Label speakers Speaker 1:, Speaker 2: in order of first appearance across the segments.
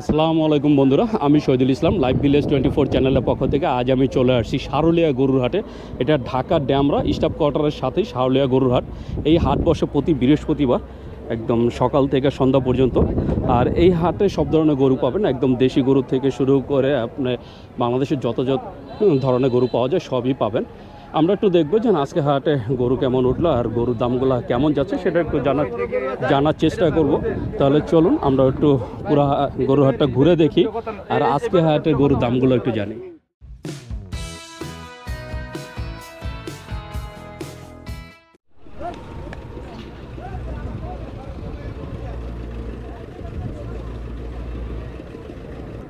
Speaker 1: আসসালামু আলাইকুম বন্ধুরা, আমি Shahidul Islam live village twenty four চ্যানেলের পক্ষ থেকে আজ আমি চলে আসছি সারুলিয়া গরুর হাটে এটা ঢাকা ড্যামরা, স্টাফ কোয়ার্টারের সাথেই সারুলিয়া গরুরহাট। এই হাট বসে প্রতি বৃহস্পতিবার, একদম সকাল থেকে সন্ধ্যা পর্যন্ত। আর এই হাটে সব ধরনের গরু পাবেন, একদম দেশি গরু থেকে শুরু করে আপনি বাংলাদেশের যত যত ধরনের গরু পাওয়া যায় সবই পাবেন। আমরা একটু দেখব যে আজকে হাটে গরু কেমন উঠল আর গরুর দামগুলো কেমন যাচ্ছে সেটা একটু জানার জানার চেষ্টা করব। তাহলে চলুন, আমরা একটু পুরো গরু হাটটা ঘুরে দেখি আর আজকে হাটে গরুর দামগুলো একটু জানি।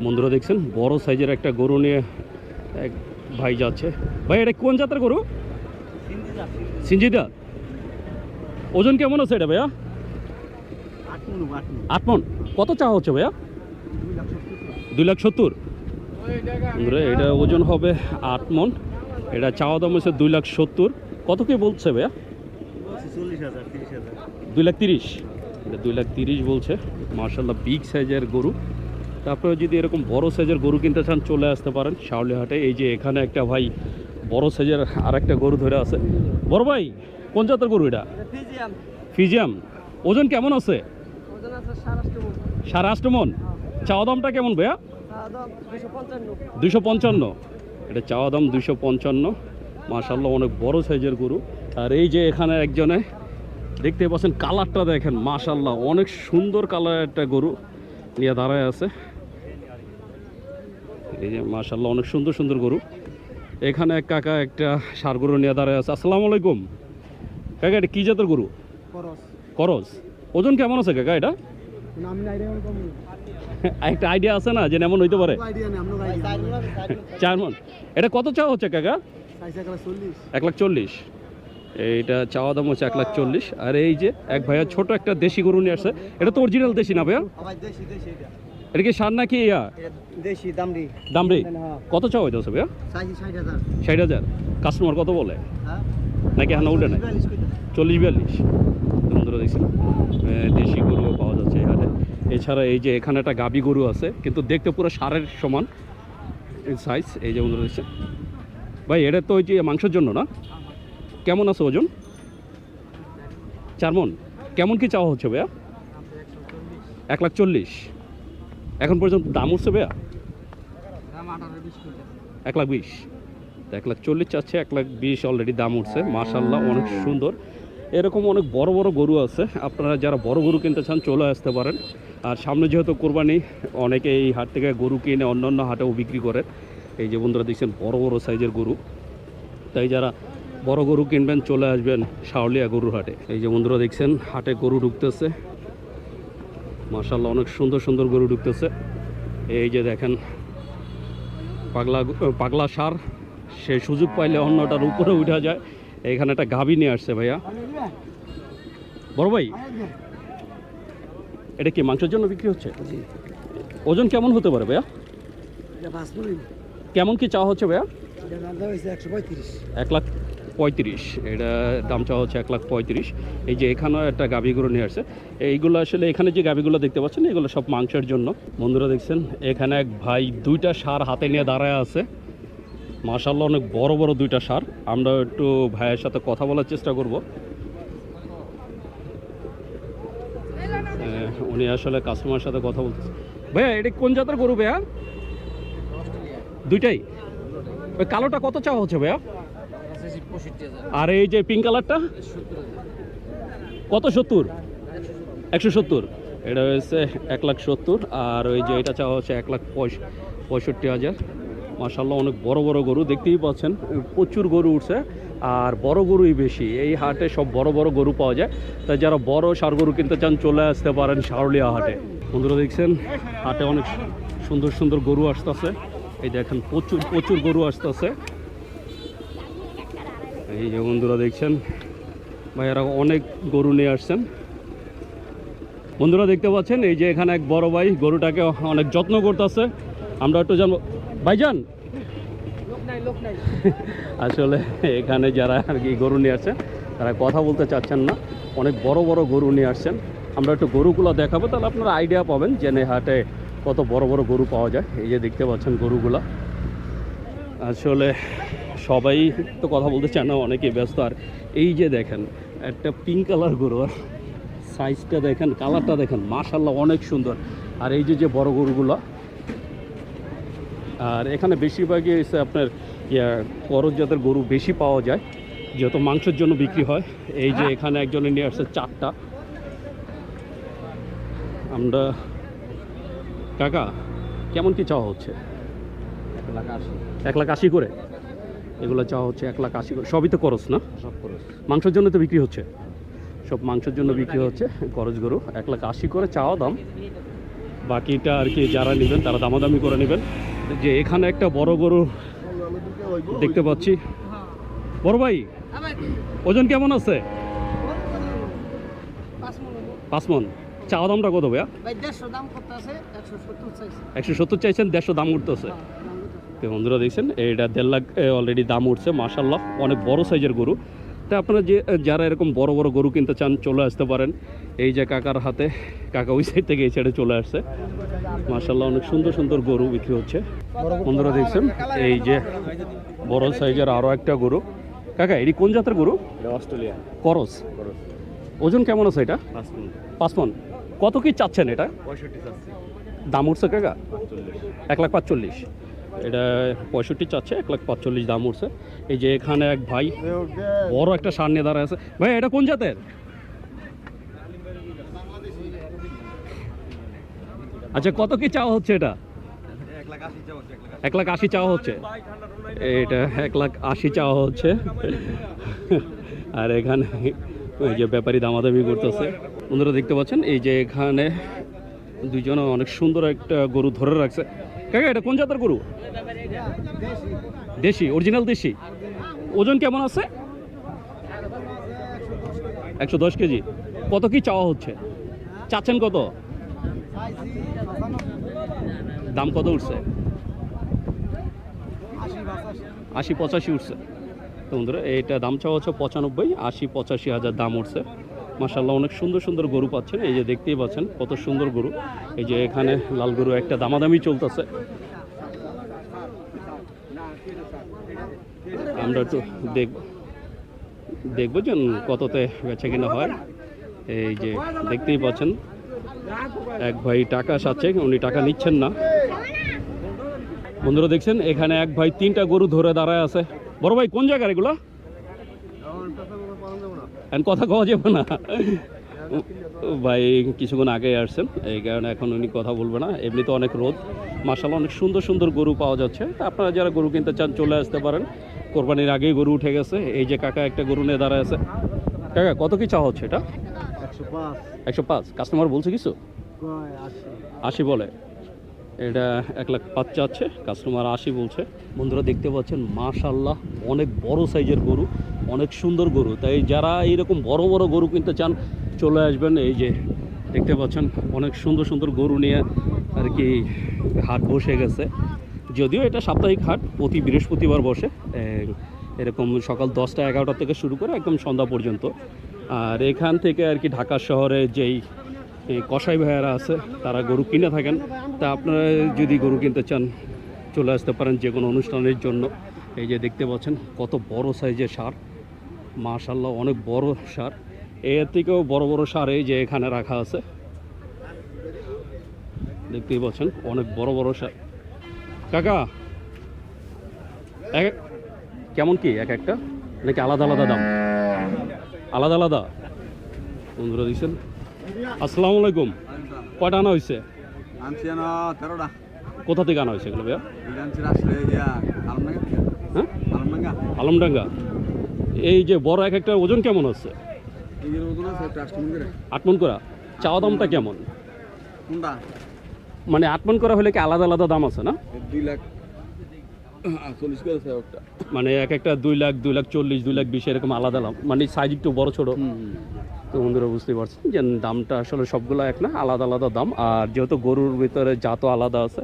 Speaker 1: বন্ধুরা দেখছেন, বড় সাইজের একটা গরু নিয়ে এক ভাই যাচ্ছে। ভাই, এটা কোন যাত্রা গরু? সিঞ্জিদা ওজন কেমন আছে এটা ভাইয়া? আট মন কত চা হচ্ছে ভাইয়া? দুই লাখ সত্তর। এটা ওজন হবে আট মন এটা চাওয়া দাম হচ্ছে দুই লাখ সত্তর। কত কি বলছে ভাইয়া? দুই লাখ তিরিশ। এটা দুই লাখ তিরিশ বলছে। মার্শাল্লাহ বিগ সাইজের গরু। তারপরে যদি এরকম বড় সাইজের গরু কিনতে চান চলে আসতে পারেন শাওলি হাটে এই যে এখানে একটা ভাই বড় সাইজের আর একটা গরু ধরে আছে। বড় ভাই কোন জাতের গরু এটা? ফিজিয়াম ওজন কেমন আছে? সাড়ে আষ্ট মন। চাওয়া দামটা কেমন ভাইয়া? দুশো পঞ্চান্ন। এটা চাওয়া দাম দুশো পঞ্চান্ন। মাশাল্লাহ অনেক বড় সাইজের গরু। আর এই যে এখানে একজনে দেখতে পাচ্ছেন কালারটা দেখেন মাশাল্লাহ অনেক সুন্দর কালার একটা গরু। নিয়ে দাঁড়ায় আছে। এই যে মাশাল্লাহ অনেক সুন্দর সুন্দর গরু। এখানে এক কাকা একটা সার গরু নিয়ে দাঁড়ায় আছে। আসসালামু আলাইকুম। কাকা এটা কী জাতের গরু? করস। ওজন কেমন আছে কাকা এটা? একটা আইডিয়া আছে না যে এমন হইতে পারে? চার মন। এটা কত চাওয়া হচ্ছে কাকা? এক লাখ চল্লিশ। এইটা চাওয়া দাম হচ্ছে এক লাখ চল্লিশ। আর এই যে এক ভাইয়া ছোট একটা দেশি গরু নিয়ে আসছে। এটা তো অরিজিনাল দেশি না ভাইয়া? এটা কি সার নাকি ইয়া?
Speaker 2: দেশি দামড়ি।
Speaker 1: দামরি
Speaker 2: হ্যাঁ।
Speaker 1: কত চাওয়া হইতেছে ভাইয়া?
Speaker 2: ষাট হাজার।
Speaker 1: কাস্টমার কত বলে?
Speaker 2: হ্যাঁ।
Speaker 1: নাকি এখন উল্টে নাই? চল্লিশ বিয়াল্লিশ বন্ধুরা দেখছেন আহ, দেশি গরুও পাওয়া যাচ্ছে হাটে এছাড়া এই যে এখানে একটা গাবি গরু আছে কিন্তু দেখতে পুরো সারের সমান সাইজ এই যে বন্ধুরা দেখছেন? ভাই এটা তো ওই যে মাংসের জন্য না? কেমন আছে ওজন? চারমন কেমন কি চাওয়া হচ্ছে ভাইয়া? এক লাখ চল্লিশ। এখন পর্যন্ত দাম উঠছে ভাইয়া? এক লাখ বিশ। এক লাখ চল্লিশ চাচ্ছে এক লাখ বিশ অলরেডি দাম উঠছে। মাশাল্লাহ অনেক সুন্দর। এরকম অনেক বড় বড় গরু আছে। আপনারা যারা বড় গরু কিনতে চান চলে আসতে পারেন। আর সামনে যেহেতু কোরবানি অনেকে এই হাট থেকে গরু কিনে অন্য অন্য হাটেও বিক্রি করে। এই যে বন্ধুরা দেখছেন বড় বড় সাইজের গরু। তাই যারা বড় গরু কিনবেন চলে আসবেন শাওলিয়া গরুর হাটে। এই যে বন্ধুরা দেখছেন হাটে গরু ঢুকতেছে। মাশাল্লাহ অনেক সুন্দর সুন্দর গরু ঢুকতেছে। এই যে দেখেন পাগলা পাগলা সার সে সুযোগ পাইলে অন্যটার উপরে উঠা যায়। এখানে একটা গাভী নিয়ে আসছে ভাইয়া। বড় ভাই এটা কি মাংসের জন্য বিক্রি হচ্ছে? ওজন কেমন হতে পারে ভাইয়া? কেমন কি চাওয়া হচ্ছে ভাইয়া? এক লাখ পঁয়ত্রিশ, এটা দাম চাওয়া হচ্ছে এক লাখ পঁয়ত্রিশ। এই যে এখানেও একটা গাভীগুলো নিয়ে আসছে। এইগুলো আসলে এখানে যে গাভীগুলো দেখতে পাচ্ছেন, এগুলো সব মাংসের জন্য। বন্ধুরা দেখছেন, এখানে এক ভাই দুইটা সার হাতে নিয়ে দাঁড়ায় আছে। মাশাল্লাহ অনেক বড় বড় দুইটা সার। আমরা একটু ভাইয়ের সাথে কথা বলার চেষ্টা করব। উনি আসলে কাস্টমারের সাথে কথা বলতেছে। ভাইয়া, এটা কোন জাতের গরু ভাইয়া? দুইটাই? কালোটা কত চাওয়া হচ্ছে ভাইয়া? আর এই যে পিঙ্ক কালারটা কত সত্তর? একশো সত্তর। এটা হয়েছে এক লাখ সত্তর আর ওই যে এটা চাওয়া হচ্ছে এক লাখ পঁয়ষ- পঁয়ষট্টি হাজার। মাসাল্লাহ অনেক বড় বড় গরু দেখতেই পাচ্ছেন প্রচুর গরু উঠছে আর বড় গরুই বেশি। এই হাটে সব বড় বড় গরু পাওয়া যায়। তাই যারা বড় সার গরু কিনতে চান চলে আসতে পারেন সারলিয়া হাটে। বন্ধুরা দেখছেন হাটে অনেক সুন্দর সুন্দর গরু আসতেছে। এই দেখেন প্রচুর প্রচুর গরু আসতেছে। এই যে বন্ধুরা দেখছেন, ভাইয়ারা অনেক গরু নিয়ে আসছেন। বন্ধুরা দেখতে পাচ্ছেন, এই যে এখানে এক বড় ভাই গরুটাকে অনেক যত্ন করতেছে। আমরা একটু জানব ভাইজান! আসলে এখানে যারা আর কি গরু নিয়ে আসছেন, তারা কথা বলতে চাচ্ছেন না। অনেক বড় বড় গরু নিয়ে আসছেন। আমরা একটু গরুগুলো দেখাবো, তাহলে আপনারা আইডিয়া পাবেন যে হাটে কত বড় বড় গরু পাওয়া যায়। এই যে দেখতে পাচ্ছেন গরুগুলা। আসলে সবাই তো কথা বলতে চান না অনেকেই ব্যস্ত। আর এই যে দেখেন একটা পিঙ্ক কালার গরু আর সাইজটা দেখেন কালারটা দেখেন মাশাল্লাহ অনেক সুন্দর। আর এই যে যে বড় গরুগুলো আর এখানে বেশিরভাগই এসে আপনার ইয়া করজ জাতের গরু বেশি পাওয়া যায় যেহেতু মাংসের জন্য বিক্রি হয় এই যে এখানে একজনে নিয়ে আসছে চারটা। আমরা কাকা কেমন কি চাওয়া হচ্ছে?
Speaker 2: এক লাখ আশি
Speaker 1: করে? এগুলো চাওয়া হচ্ছে এক লাখ আশি করে সবই তো করস না?
Speaker 2: সব খরচ।
Speaker 1: মাংসের জন্য তো বিক্রি হচ্ছে। সব মাংসের জন্য বিক্রি হচ্ছে করজ গরু এক লাখ আশি করে চাওয়া দাম। বাকিটা আর কি যারা নেবেন তারা দামাদামি করে নেবেন। যে এখানে একটা বড় গরু দেখতে পাচ্ছি। বড় ভাই ওজন কেমন আছে? পাঁচ মন। চাওয়া দামটা কত ভাইয়া?
Speaker 2: দেড়শো দাম একশো সত্তর
Speaker 1: একশো সত্তর চাইছেন দেড়শো দাম উঠতেছে। তো বন্ধুরা দেখছেন এটা দেড় লাখ অলরেডি দাম উঠছে মাসাল্লাহ অনেক বড় সাইজের গরু। তা আপনারা যে যারা এরকম বড় বড় গরু কিনতে চান চলে আসতে পারেন। এই যে কাকার হাতে কাকা ওই সাইড থেকে এই সাইডে চলে আসছে। মাসাল্লাহ অনেক সুন্দর সুন্দর গরু বিক্রি হচ্ছে। বন্ধুরা দেখছেন এই যে বড় সাইজের আরও একটা গরু। কাকা এটি কোন জাতের গরু?
Speaker 2: অস্ট্রেলিয়া
Speaker 1: করস। ওজন কেমন আছে এটা?
Speaker 2: পাঁচ মিনিট
Speaker 1: পাঁচ মন কত কি চাচ্ছেন এটা? দাম উঠছে কাকা? এক লাখ পাঁচচল্লিশ। এটা পঁয়ষট্টি চাচ্ছে, এক লাখ পাঁচচল্লিশ দাম উঠছে। এই যে এখানে এক ভাই বড় একটা সার নিয়ে দাঁড়ায় আছে। ভাই, এটা কোন জাতের? আচ্ছা কত কি চাওয়া হচ্ছে এটা? এক লাখ আশি চাওয়া হচ্ছে। এটা এক লাখ আশি চাওয়া হচ্ছে। আর এখানে ওই যে ব্যাপারী দামাদামি করতেছে। বন্ধুরা দেখতে পাচ্ছেন, এই যে এখানে দুইজনে অনেক সুন্দর একটা গরু ধরে রাখছে। কাকা এটা কোন জাতের গরু? দেশি অরিজিনাল দেশি। ওজন কেমন আছে? একশো দশ কেজি। কত কি চাওয়া হচ্ছে? চাচ্ছেন কত? দাম কত উঠছে? আশি পঁচাশি উঠছে। তো বন্ধুরা, এইটা দাম চাওয়া হচ্ছে পঁচানব্বই, আশি পঁচাশি হাজার দাম উঠছে। মাসাল্লাহ অনেক সুন্দর সুন্দর গরু পাচ্ছেন। এই যে দেখতেই পাচ্ছেন কত সুন্দর গরু। এই যে এখানে লাল গরু একটা দামাদামি চলতেছে। আমরা একটু দেখব দেখব যে কততে বেচা কিনা হয়। এই যে দেখতেই পাচ্ছেন, এক ভাই টাকা সাচ্ছে, উনি টাকা নিচ্ছেন না। বন্ধুরা দেখছেন, এখানে এক ভাই তিনটা গরু ধরে দাঁড়ায় আছে। বড় ভাই, কোন জায়গার এগুলো? এখন কথা কওয়া যাবে না। ভাই কিছুক্ষণ আগে আসছেন এই কারণে এখন উনি কথা বলবে না। এমনিতে অনেক রোদ। মাসাল অনেক সুন্দর সুন্দর গরু পাওয়া যাচ্ছে। আপনারা যারা গরু কিনতে চান চলে আসতে পারেন। কোরবানির আগেই গরু উঠে গেছে। এই যে কাকা একটা গরু নিয়ে দাঁড়ায় আছে। কাকা কত কি চাওয়া হচ্ছে এটা?
Speaker 2: একশো পাঁচ।
Speaker 1: কাস্টমার বলছে কিছু?
Speaker 2: আশি
Speaker 1: বলে। এটা এক লাখ পাঁচ চাচ্ছে কাস্টমার আশি বলছে। বন্ধুরা দেখতে পাচ্ছেন মাশাল্লাহ অনেক বড় সাইজের গরু, অনেক সুন্দর গরু। তাই যারা এইরকম বড় বড় গরু কিনতে চান, চলে আসবেন এই যে, দেখতে পাচ্ছেন, অনেক সুন্দর সুন্দর গরু নিয়ে আর কি হাট বসে গেছে। যদিও এটা সাপ্তাহিক হাট, প্রতি বৃহস্পতিবার বসে। এরকম সকাল দশটা এগারোটা থেকে শুরু করে একদম সন্ধ্যা পর্যন্ত। আর এখান থেকে আর কি ঢাকা শহরে যেই এই কসাই ভাইয়ারা আছে, তারা গরু কিনে থাকেন। তা আপনারা যদি গরু কিনতে চান, চলে আসতে পারেন যে কোনো অনুষ্ঠানের জন্য। এই যে দেখতে পাচ্ছেন, কত বড় সাইজের সার। মাশাল্লাহ অনেক বড় সার। এর থেকেও বড় বড় সার এই যে এখানে রাখা আছে। দেখতেই পাচ্ছেন, অনেক বড় বড় সার। কাকা, এক কেমন কি, এক একটা? নাকি আলাদা আলাদা দাম? আলাদা আলাদা? বন্ধুরা দিচ্ছেন আসসালামু আলাইকুম। কয়টা আনা হয়েছে কোথা থেকে আনা হয়েছে এগুলো ভাইয়া?
Speaker 3: ইয়া আলমডাঙ্গা।
Speaker 1: হ্যাঁ?
Speaker 3: আলমডাঙ্গা।
Speaker 1: এই যে বড় এক একটা ওজন কেমন আছে?
Speaker 3: এই যে ওজন আছে একটা আষ্ট মন্দিরে
Speaker 1: আট মন করা? চাওয়া দামটা কেমন? মানে আট মন করা হলে কি আলাদা আলাদা দাম আছে না?
Speaker 3: দুই লাখ
Speaker 1: মানে এক একটা দুই লাখ দুই লাখ চল্লিশ দুই লাখ বিশ এরকম আলাদা মানে সাইজ একটু বড় ছোট। তো বন্ধুরা বুঝতে পারছেন যে দামটা আসলে সবগুলো এক না, আলাদা আলাদা দাম। আর যেহেতু গরুর ভিতরে জাতও আলাদা আছে,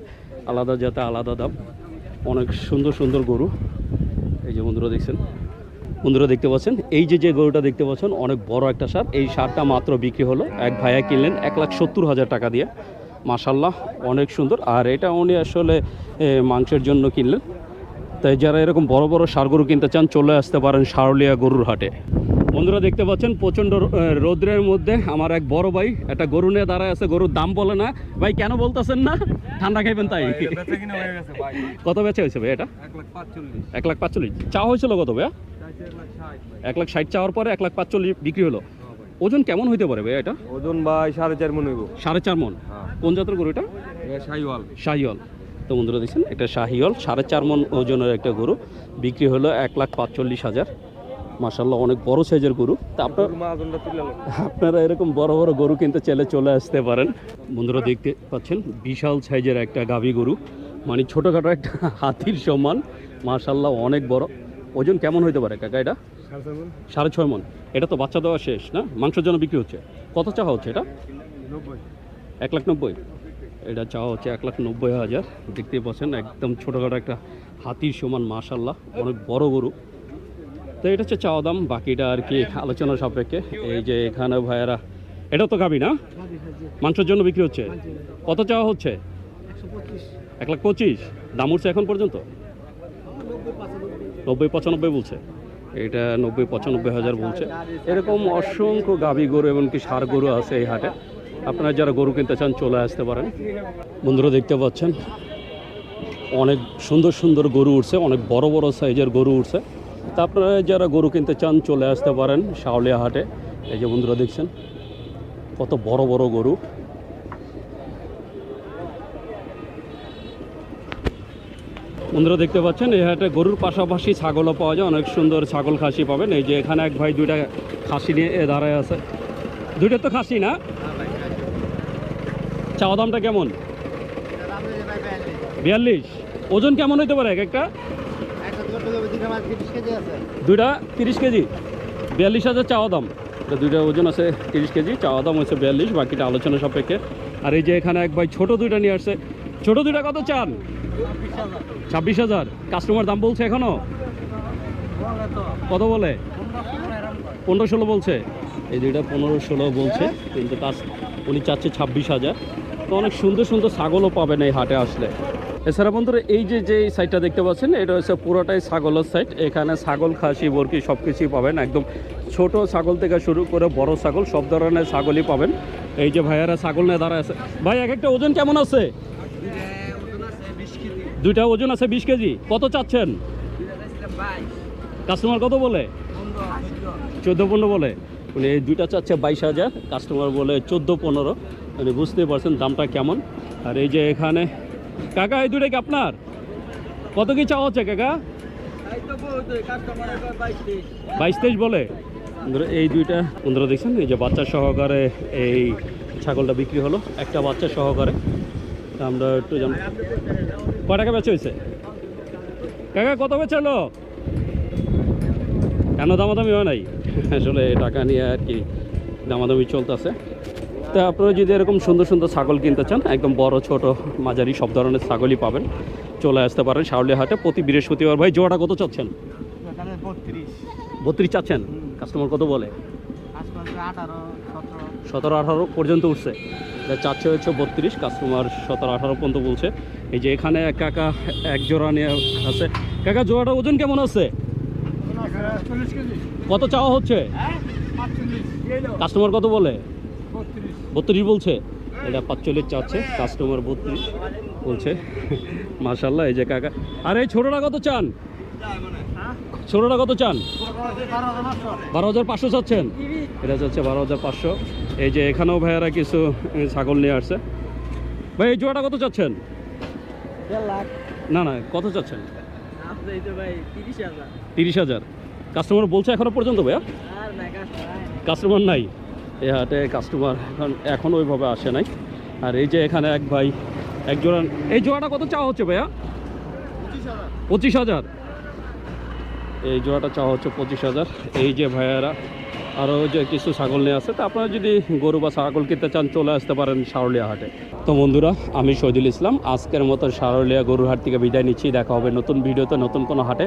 Speaker 1: আলাদা জাতে আলাদা দাম। অনেক সুন্দর সুন্দর গরু। এই যে বন্ধুরা দেখছেন, বন্ধুরা দেখতে পাচ্ছেন, এই যে যে গরুটা দেখতে পাচ্ছেন, অনেক বড় একটা সার। এই সারটা মাত্র বিক্রি হলো। এক ভাইয়া কিনলেন এক লাখ সত্তর হাজার টাকা দিয়ে। মাসাল্লাহ অনেক সুন্দর। আর এটা উনি আসলে মাংসের জন্য কিনলেন। তাই যারা এরকম বড় বড় সার গরু কিনতে চান, চলে আসতে পারেন সারলিয়া গরুর হাটে। বন্ধুরা দেখতে পাচ্ছেন প্রচণ্ড রৌদ্রের মধ্যে আমার এক বড় ভাই একটা গরু নিয়ে দাঁড়ায় আছে গরুর দাম বলে না। ভাই কেন বলতেছেন না? ঠান্ডা খাইবেন তাই। কত বেচা হয়েছে ভাই এটা?
Speaker 2: এক লাখ পাঁচচল্লিশ।
Speaker 1: চাওয়া হয়েছিল কত ভাইয়া?
Speaker 2: এক লাখ ষাট ভাই।
Speaker 1: এক লাখ ষাট চাওয়ার পরে এক লাখ পাঁচচল্লিশ বিক্রি হলো।
Speaker 2: হ্যাঁ
Speaker 1: ওজন কেমন হইতে পারে ভাই এটা?
Speaker 2: ওজন ভাই সাড়ে চার মনে হইব।
Speaker 1: সাড়ে চার মন।
Speaker 2: হ্যাঁ।
Speaker 1: কোন জাতের গরু এটা?
Speaker 2: শাহিওয়াল।
Speaker 1: শাহিওল তো বন্ধুরা দেখছেন একটা শাহিওল সাড়ে চার মন ওজনের একটা গরু। বিক্রি হলো এক লাখ পাঁচচল্লিশ হাজার। মাসাল্লাহ অনেক বড় সাইজের গরু। তা আপনার আপনারা এরকম বড় বড় গরু কিনতে চাইলে চলে আসতে পারেন। বন্ধুরা দেখতে পাচ্ছেন বিশাল সাইজের একটা গাভী গরু। মানে ছোটোখাটো একটা হাতির সমান। মাশাল্লাহ অনেক বড়। ওজন কেমন হইতে পারে কাকা এটা?
Speaker 2: সাড়ে
Speaker 1: ছয় মন। এটা তো বাচ্চা দেওয়া শেষ না? মাংসের জন্য বিক্রি হচ্ছে। কত চাওয়া হচ্ছে এটা? এক লাখ নব্বই। এটা চাওয়া হচ্ছে এক লাখ নব্বই হাজার। দেখতেই পাচ্ছেন একদম ছোটোখাটো একটা হাতির সমান মাশাল্লাহ অনেক বড় গরু। তো এটা হচ্ছে চাওয়া দাম, বাকিটা আর কি আলোচনা সাপেক্ষে। এই যে এখানে ভাইয়েরা, এটা তো গাবি না? মাংসের জন্য বিক্রি হচ্ছে? কত চাওয়া হচ্ছে? এক লাখ পঁচিশ। দাম উঠছে এখন পর্যন্ত? নব্বই, পঁচানব্বই বলছে। এটা নব্বই, পঁচানব্বই হাজার বলছে। এরকম অসংখ্য গাভী গরু এমনকি সার গরু আছে এই হাটে। আপনারা যারা গরু কিনতে চান, চলে আসতে পারেন। বন্ধুরা, দেখতে পাচ্ছেন? অনেক সুন্দর সুন্দর গরু উঠছে, অনেক বড় বড় সাইজের গরু উঠছে। তা আপনারা যারা গরু কিনতে চান চলে আসতে পারেন শাওলিয়া হাটে। এই যে বন্ধুরা দেখছেন কত বড় বড় গরু। বন্ধুরা দেখতে পাচ্ছেন এই হাটে গরুর পাশাপাশি ছাগলও পাওয়া যায় অনেক সুন্দর ছাগল খাসি পাবেন। এই যে এখানে এক ভাই দুইটা খাসি নিয়ে এ দাঁড়ায় আছে। দুইটা তো খাসি না? চাওয়া দামটা কেমন? বিয়াল্লিশ। ওজন কেমন হইতে পারে এক একটা? দুইটা তিরিশ কেজি। বিয়াল্লিশ হাজার চাওয়া দাম। এটা দুইটা ওজন আছে তিরিশ কেজি, চাওয়া দাম হচ্ছে বিয়াল্লিশ, বাকিটা আলোচনা সাপেক্ষে। আর এই যে এখানে এক ভাই ছোটো দুইটা নিয়ে আসছে। ছোটো দুইটা কত চান? ছাব্বিশ হাজার। কাস্টমার দাম বলছে এখনও কত বলে? পনেরো ষোলো বলছে। এই দুইটা পনেরো ষোলো বলছে, কিন্তু কাজ উনি চাচ্ছে ছাব্বিশ হাজার। তো অনেক সুন্দর সুন্দর ছাগলও পাবেন এই হাটে আসলে। এছাড়া বন্ধুরা, এই যে যে সাইটটা দেখতে পাচ্ছেন, এটা হচ্ছে পুরোটাই ছাগলের সাইট এখানে ছাগল, খাসি, বরকি সব কিছুই পাবেন। একদম ছোট ছাগল থেকে শুরু করে বড় ছাগল, সব ধরনের ছাগলই পাবেন। এই যে ভাইয়ারা ছাগল নিয়ে দাঁড়ায় আছে। ভাই, এক একটা ওজন কেমন আছে? দুইটা ওজন আছে বিশ কেজি। কত চাচ্ছেন? কাস্টমার কত বলে? চোদ্দ পনেরো বলে। মানে এই দুইটা চাচ্ছে বাইশ হাজার। কাস্টমার বলে চোদ্দ পনেরো। মানে বুঝতে পারছেন দামটা কেমন। আর এই যে এখানে কাকা, এই দুইটা কি আপনার? কত কি চাওয়া হচ্ছে কাকা? বাইশ তেইশ বলে। এই দুইটা, বন্ধুরা দেখছেন, এই যে বাচ্চা সহকারে এই ছাগলটা বিক্রি হলো, একটা বাচ্চা সহকারে। আমরা একটু জান কয় টাকা বেচে হয়েছে? কাকা, কত বেচালো কেন দামাদামি হয় নাই? আসলে টাকা নিয়ে আর কি দামাদামি চলতেছে। তা আপনারা যদি এরকম সুন্দর সুন্দর ছাগল কিনতে চান একদম বড় ছোট মাঝারি সব ধরনের ছাগলই পাবেন। চলে আসতে পারেন হাটে প্রতি বৃহস্পতিবার। ভাই জোড়াটা কত চাচ্ছেন?
Speaker 2: বত্রিশ।
Speaker 1: চাচ্ছেন? কাস্টমার কত বলে?
Speaker 2: সতেরো।
Speaker 1: আঠারো পর্যন্ত উঠছে। চাচ্ছে হচ্ছে বত্রিশ কাস্টমার সতেরো আঠারো পর্যন্ত বলছে। এই যে এখানে এক কাকা এক জোড়া নিয়ে আছে। কাকা জোড়াটা ওজন কেমন আছে? কত চাওয়া হচ্ছে? কাস্টমার কত বলে?
Speaker 2: বত্রিশ
Speaker 1: বলছে। এটা পাঁচচল্লিশ চাচ্ছে কাস্টমার বত্রিশ বলছে। মার্শাল্লাহ এই যে কাকা। আর এই ছোটোটা কত চান? ছোটোটা কত চান? বারো হাজার পাঁচশো চাচ্ছেন। এটা যাচ্ছে বারো হাজার পাঁচশো। এই যে এখানেও ভাইয়ারা কিছু ছাগল নিয়ে আসছে। ভাই এই জোড়াটা কত চাচ্ছেন? না না কত চাচ্ছেন?
Speaker 2: তিরিশ হাজার।
Speaker 1: কাস্টমার বলছে এখনও পর্যন্ত ভাইয়া? কাস্টমার নাই। এই হাটে কাস্টমার এখন এখন ওইভাবে আসে নাই। আর এই যে এখানে এক ভাই, এক জোড়া এই জোড়াটা কত চাওয়া হচ্ছে ভাইয়া? পঁচিশ হাজার। এই জোড়াটা চাওয়া হচ্ছে পঁচিশ হাজার। এই যে ভাইয়ারা আরও যে কিছু ছাগল নিয়ে আছে তা আপনারা যদি গরু বা ছাগল কিনতে চান, চলে আসতে পারেন সারলিয়া হাটে। তো বন্ধুরা, আমি শহীদুল ইসলাম। আজকের মতো সারলিয়া গরুর হাট থেকে বিদায় নিচ্ছি। দেখা হবে নতুন ভিডিওতে নতুন কোনো হাটে।